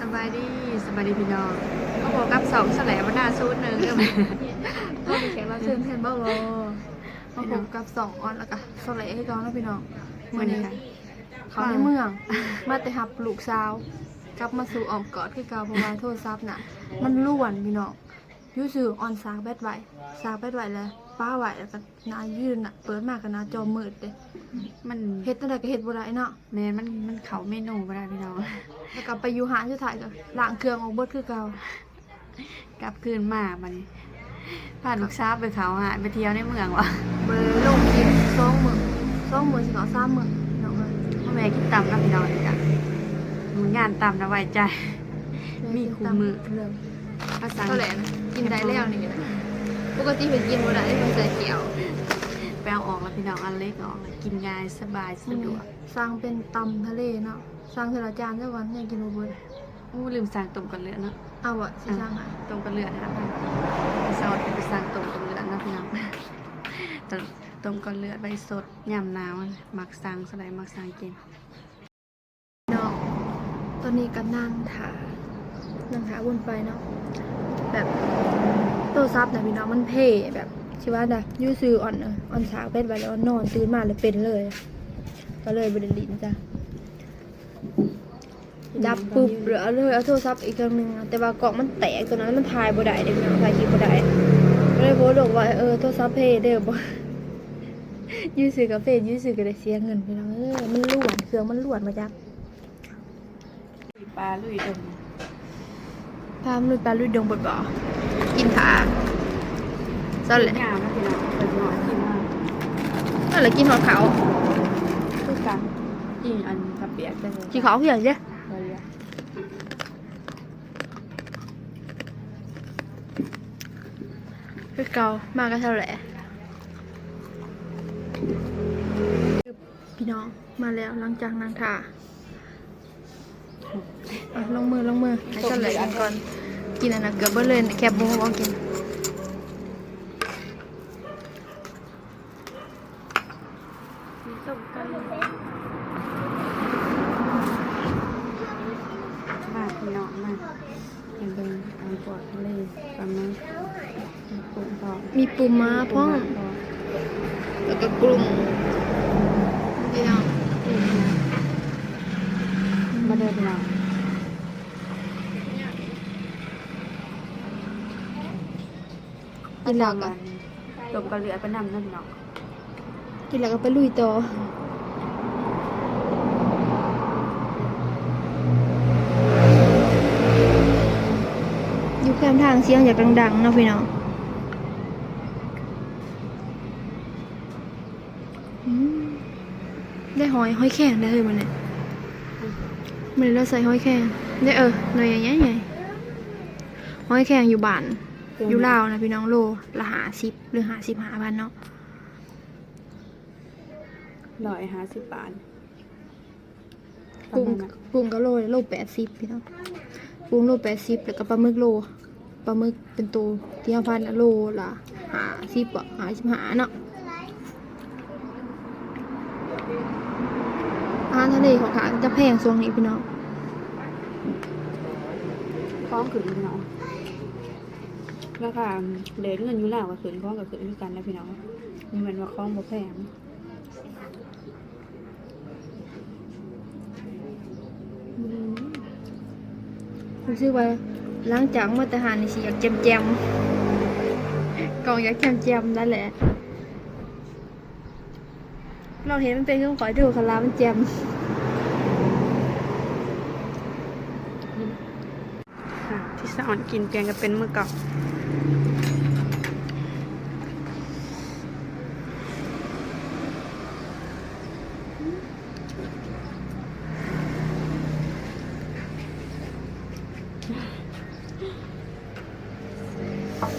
สบายดีสบายดีพี่น้องก็บอกกับสองแสลงวันหน้าซูดหนึ่งใช่ไหมก็เป็นแขกรับเชิญแทนเบ้าโลมาพบกับสองออนแล้วก็สไลด์ให้กองนะพี่น้องวันนี้ค่ะเขาในเมือง มาแต่หับลูกสาว กลับมาสู่อ้อมกอดคือเก่าเพราะว่าโทรศัพท์น่ะ มันล้วนพี่น้องอ ยูสื่อออนซากแบตไว้ซากแบตไว้แล้วป้าไว้แล้วก็หนายืนน่ะเปิดมากกับนาจอมืดเลยมันเฮ็ดตั้งแต่ก็เฮ็ดบ่ได้เนาะแมนมันมันเขาเมนูไม่ได้พี่น้อง แล้วก็ไปอยู่หาสุดท้ายก็ล้างเครื่องออกเบิดคือเก่ากลับคืนมาบันนี้พาลูกสาวไปเขาหาไปเที่ยวในเมืองวะเบอร์ลงกินสองมื้อสองมื้อสิเขาสามมื้อพี่น้องเอ้ยพ่อแม่กินตำนะพี่น้องนี่จ้ะมึงงานตำนะไว้ใจ มีคู่มือเริ่ม ภาษาเท่าไหร่นะกินได้แล้วนี่นะปกติเป็นกินบ่ได้มันใส่เกี่ยวแปลออกแล้วพี่น้องอันเล็กออกเลยกินง่ายสบายสะดวกสร้างเป็นตำทะเลเนาะสร้างเทละจานซะก่อนยังกินบ่เบิดอู้ลืมสั่งต้มกันเลือดเนาะเอาอะสิสร้างให้ต้มกันเลือดหาพันซอสไปสั่งต้มกันเลือดนะพี่น้องแต่ต้มกันเลือดใบสดยำหนาวมักสั่งสไลด์มักสั่งกินเนาะตอนนี้ก็นั่งถานั่งถาวนไปเนาะ แบบโทรศัพท์น่ะพี่น้องมันเพ่แบบชิว่านะยู่ซื้ออ่อนอ่อนสากเป็นไว้แล้วนอนตื่นมาเลยเป็นเลย ก็เลยบ่ได้ลิ้นจ้ะดับปุ๊บเหลือเลยเอาโทรศัพท์อีกเครื่องหนึงแต่ว่ากล่องมันแตกตัวนั้นมันถ่ายบ่ได้เด็กน้องถ่ายคลิปบ่ได้ก็เลยโพสต์บอกว่าเออโทรศัพท์เพย์เด้อบ่ยืดซื้อกาแฟยืดซื้อก็ได้เสียเงินพี่น้องเออมันล้วนเครื่องมันล้วนมาจากปลาลุยดม พามลุยปลาลุยดงบ่บ่กินขาเจ้าแหละยาวนะพี่น้องเป็นหน่อยกินมากเจ้าแหละกินหัวเขาคือกันกินอันกระเปียกได้เลยกินเขาคืออย่างเด้เลยอะคือเก่ามาก็เท่าแหละพี่น้องมาแล้วหลังจากนางทา อะลงมือลงมือให้เจ้าแหละกินก่อน กินอันนั้นเกือบเบิดเลยแคบหมูเอากินต้มกันมาพี่น้องมาเห็นเป็นอันปวดทะเลปลาหมึกกุ้งทอดมีปูม้าพ่องแล้วก็กลุ่มพี่น้อง มาเดินพี่น้อง กินแล้วก็ต้มกระเหลือไปนำนั่นพี่น้องกินแล้วก็ไปลุยต่ออยู่แคมทางเสียงอยากดังๆเนาะพี่น้องอืมได้หอยหอยแข็งได้เลยมันเนี่ยมันเราใส่หอยแข็งได้เออหน่อยใหญ่ใหญ่หอยแข็งอยู่บ้าน อยู่ลาวนะพี่น้องโลละหาสิบหรือหาสิบหาพันเนาะร้อยห้าสิบบาทกุ้งกุ้งก็โลโลแปดสิบพี่น้องกุ้งโลแปดสิบแล้วก็ปลาหมึกโลปลาหมึกเป็นตัวที่ห้าพันโลละหาสิบอะหาสิบหาเนาะอาหารทะเลของขาจะแพงช่วงนี้พี่น้องคล้องขืนพี่น้อง แล้วค่ะเดินเงินอยู่แล้วกับขืนคล้องกับขืนด้วยกันนะพี่น้องนี่มันว่าคล้องบ่แพงรู้สึกว่าหล้างจากมาตรฐานนี่สิอยากแจมแจมๆกล่องอยากแจมแจมๆนั่นแหละเราเห็นมันเป็นเครื่องขอยดูคารามันแจมค่ะที่สอนกินเพียงก็เป็นมือเก่า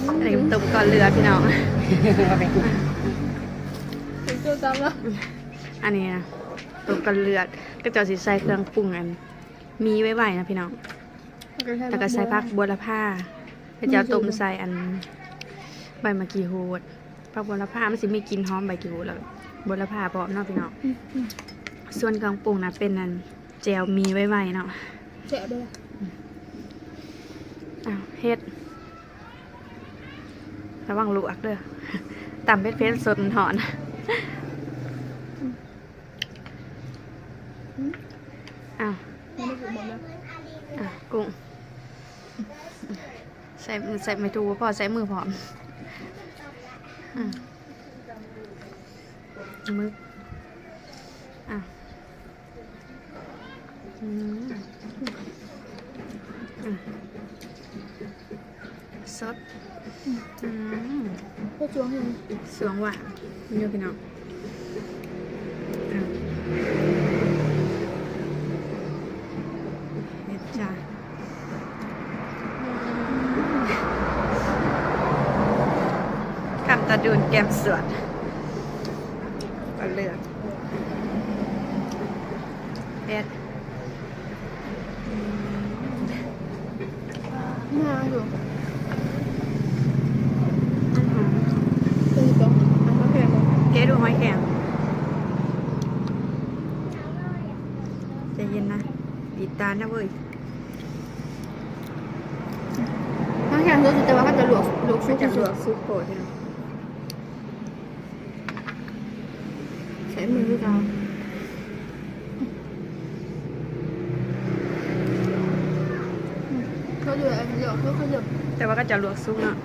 อันนี้ตบก่อนเรือพี่น้องเป็นตัวตามแล้วอันนี้นะตบก่อนเลือดก็จะสิใส่เครื่องปรุงอัน มีไว้ไวนะพี่น้องแล้วก็ใส่ผักบัวละผ้าแล้วจะเอาต้มใส่อันใบมะกรีโฮดผักบัวละผ้ามันสิมีกลิ่นหอมใบกรีโฮดแล้วบัวละผ้าพร้อมเนาะพี่น้องส่วนเครื่องปรุงนะเป็นอันแจวมีไว้ไวเนาะเจ๊ด้วยอ้าว เฮ็ดระวังลวกเด้อต่ำเพชรเพชรสดหอนอ้าวกุ้งใส่ใส่ไม่ถูกพอใส่มือพร้อมมืออะอืมอะ สดอืมก็จวงเห็นสวงหวานนี่พี่น้องอะเฮ็ดจ้าคำตาดูนแกมสวดก็เลือกเฮ็ดมาอยู่ อื้อหือ ตัวนี้ก็อันมาแพงเลย เจ๊ดูหอยแข็งใจเย็นนะบีบตานะเว้ยมาแพงตัวสุดแต่ว่าก็จะหลวกหลวกซุไม่ปจะจะลสุวดกซุปโปรดพี่น้องใช้มือด้วยกันเขาอยู่อันเดียวเขาเขาอยู่แต่ว่าก็จะลวกซุปเนาะ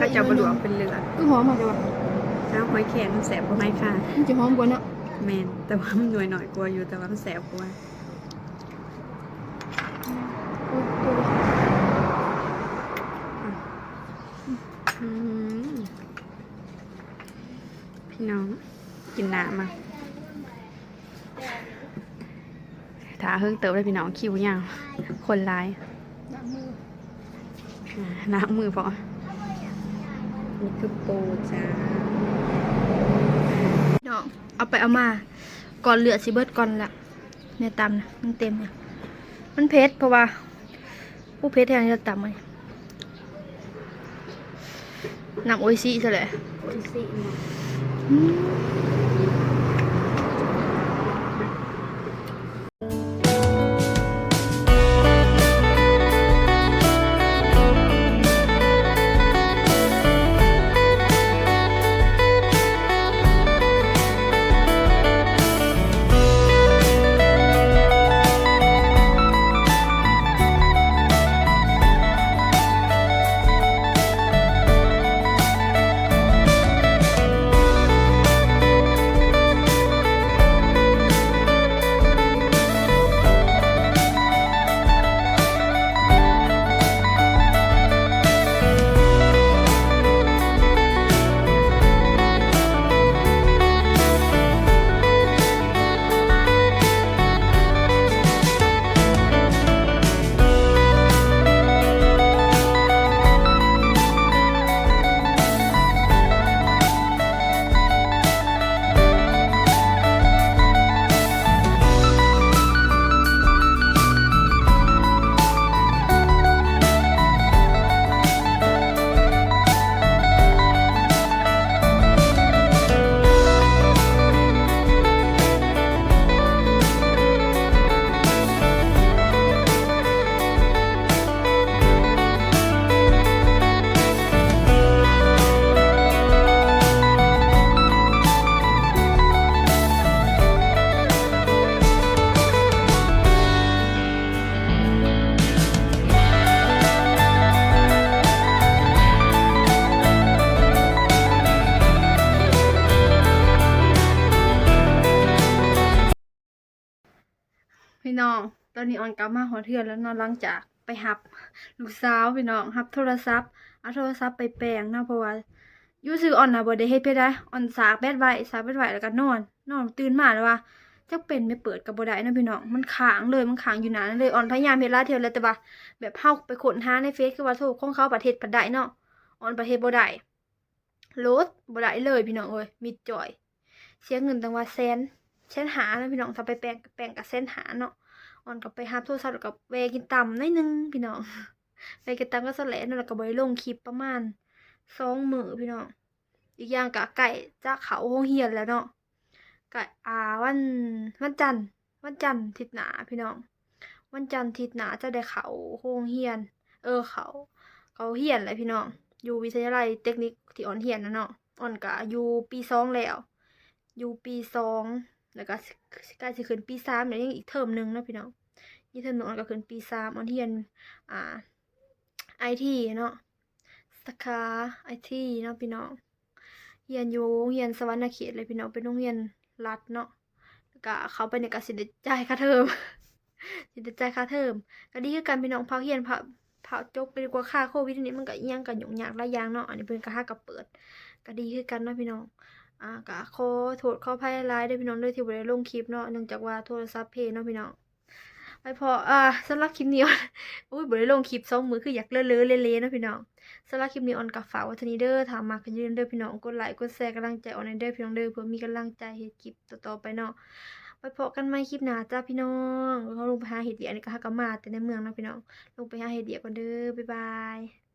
ก็จะบลวกเป็นเลือดก็หอมมากเลยว่ะ น้ำหอยแข็งมันแสบกว่าหอยค่ะมันจะหอมกว่าเนาะแมนแต่ว่ามันหน่วยหน่อยกว่าอยู่แต่ว่ามันแสบกว่าโอ้ยตัวอืมพี่น้องกินน้ำมาถาเพิ่งเติบเลยพี่น้องคิวยาวคนร้ายน้ำมืออ่าน้ำมือพอนี่คือปูจ้า น้องเอาไปเอามา ก่อนเหลือสิเบิดก่อนละเนี่ยตำนะมันเต็มเนี่ยมันเผ็ดเพราะว่าผู้เผ็ดแทนจะตำเลยน้ำโออิชิซะเลยที่สี่เนาะอืม น้อง ตอนนี้ออนกลับมาหอเทือนแล้วนอนหลังจากไปหับลูกสาวพี่น้องหับโทรศัพท์เอาโทรศัพท์ไปแปลงเนาะเพราะว่ายู่ซื้อออนนะบ่ได้เฮ็ดไปได้ออนสากแบตไว้สากแบตไว้แล้วก็นอน นอนตื่นมาแล้วว่าจักเป็นไม่เปิดกับบ่ได้เนาะพี่น้องมันค้างเลยมันค้างอยู่นานเลยออนพยายามเฮ็ดลาเทื่อแล้วแต่ว่าแบบเฮาไปค้นหาในเฟซคือว่าโทรของเขาประเทศบ่ได้เนาะออนประเทศบ่ได้โหลดบ่ได้เลยพี่น้องเอ้ยมิดจ่อย เสียเงินตั้งว่าแสนแสนหานะพี่น้องถ้าไปแปลงแปลงกับแสนหาเนาะ ออนกับไปหาโทรศัพท์กับแวกินตำนิดนึงพี่น้องไปกินตำก็สแลนแล้วก็บได้ลงคลิปประมาณสองมือพี่น้องอีกอย่างกะไก่จะเขาโรงเรียนแล้วเนาะไก่อ่าวันวันจันทร์วันจันทร์ทิศหนาพี่น้อง วันจันทร์ทิศหนาจะได้เขาโรงเรียน เออเขา เขาเฮียนแหละพี่น้องอยู่วิทยาลัยเทคนิคที่อ่อนเฮียนนะเนาะอ่อนกะอยู่ปีสองแล้ว อยู่ปีสอง แล้วก็ใกล้สิขึ้นปีสามเดี๋ยวยังอีกเทอมหนึ่งเนาะพี่น้องอีกเทอมหนึงอ่อนก็ขึ้นปีสามอ่อนเฮียนอ่าไอทีเนาะสาขาไอทีเนาะพี่น้องเฮียนอยู่โรงเฮียนสวรรณเขตเลยพี่น้องเป็นโรงเรียนรัฐเนาะแล้วก็เขาไปเนี่ยก็สิได้จ่ายค่าเทอมสิได้จ่ายค่าเทอมก็ดีคือกันพี่น้องพาเฮียนพาพาจบไปดีกว่าค่าโควิดนี้มันก็อิหยังก็ยุ่งยากหลายอย่างเนาะอันนี้เพิ่นก็หากับเปิด ก็ดีคือกันเนาะพี่น้อง อ่าก็ขอโทษขออภัยหลายๆเด้พี่น้องด้อที่บ่ได้ลงคลิปเนาะเนื่องจากว่าโทรศัพท์เพเนาะพี่น้องไปพออ่าสำหรับคลิปนี้อุ้ยบ่ได้ลงคลิปสองมือคืออยากเลอะเลอะเละๆเนาะพี่น้องสำหรับคลิปนี้ออนกับฝากไว้เท่านี้เด้อถามมากันยืนเด้อพี่น้องกดไลค์กดแชร์กำลังใจออนเด้อพี่น้องเด้อเพื่อมีกำลังใจเฮ็ดคลิปต่อๆไปเนาะไปพบกันใหม่คลิปหน้าจ้าพี่น้องเขาลงไปหาเฮ็ดเดียอันนี้ก็หากนมาแต่ในเมืองเนาะพี่น้องลงไปหาเฮ็ดเดียก่อนเด้อบ๊ายบาย